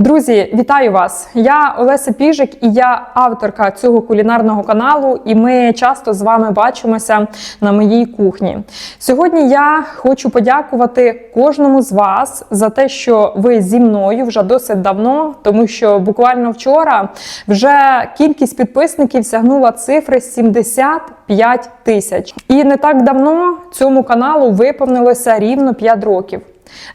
Друзі, вітаю вас! Я Олеся Піжик і я авторка цього кулінарного каналу, і ми часто з вами бачимося на моїй кухні. Сьогодні я хочу подякувати кожному з вас за те, що ви зі мною вже досить давно, тому що буквально вчора вже кількість підписників сягнула цифри 75 тисяч. І не так давно цьому каналу виповнилося рівно 5 років.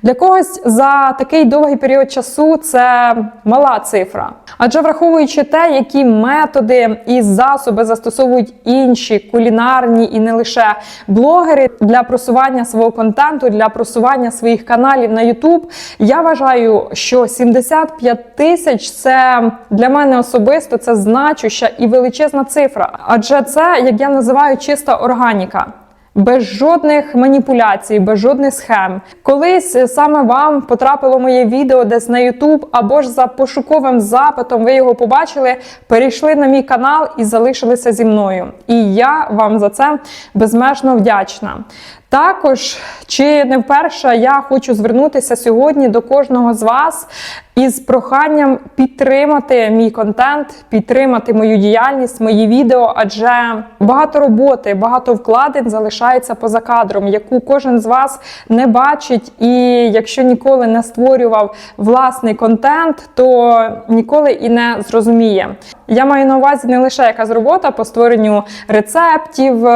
Для когось за такий довгий період часу це мала цифра. Адже враховуючи те, які методи і засоби застосовують інші кулінарні і не лише блогери для просування свого контенту, для просування своїх каналів на YouTube, я вважаю, що 75 тисяч це для мене особисто це значуща і величезна цифра. Адже це, як я називаю, чиста органіка. Без жодних маніпуляцій, без жодних схем. Колись саме вам потрапило моє відео десь на YouTube, або ж за пошуковим запитом ви його побачили, перейшли на мій канал і залишилися зі мною. І я вам за це безмежно вдячна. Також, чи не вперше, я хочу звернутися сьогодні до кожного з вас із проханням підтримати мій контент, підтримати мою діяльність, мої відео, адже багато роботи, багато вкладень залишається поза кадром, яку кожен з вас не бачить. І якщо ніколи не створював власний контент, то ніколи і не зрозуміє. Я маю на увазі не лише якась робота по створенню рецептів, е,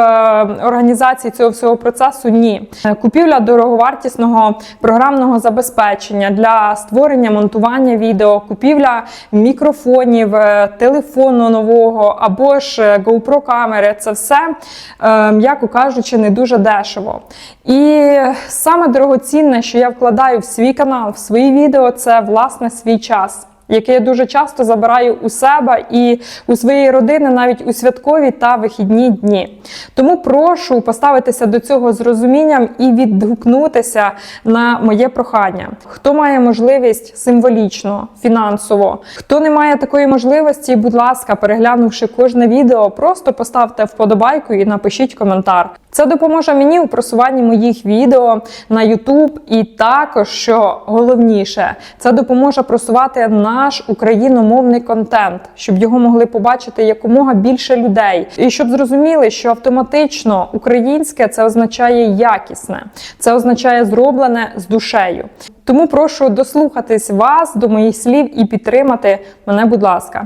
організації цього всього процесу. Ні, купівля дороговартісного програмного забезпечення для створення монтування відео, купівля мікрофонів, е, телефону нового або ж е, GoPro камери це все, м'яко кажучи, не дуже дешево. І саме дорогоцінне, що я вкладаю в свій канал, в свої відео, це власне свій час яке я дуже часто забираю у себе і у своєї родини навіть у святкові та вихідні дні. Тому прошу поставитися до цього з розумінням і відгукнутися на моє прохання. Хто має можливість символічно, фінансово, хто не має такої можливості, будь ласка, переглянувши кожне відео, просто поставте вподобайку і напишіть коментар. Це допоможе мені у просуванні моїх відео на YouTube і також, що головніше, це допоможе просувати наш україномовний контент, щоб його могли побачити якомога більше людей, і щоб зрозуміли, що автоматично українське це означає якісне, це означає зроблене з душею. Тому прошу дослухатись вас до моїх слів і підтримати мене, будь ласка.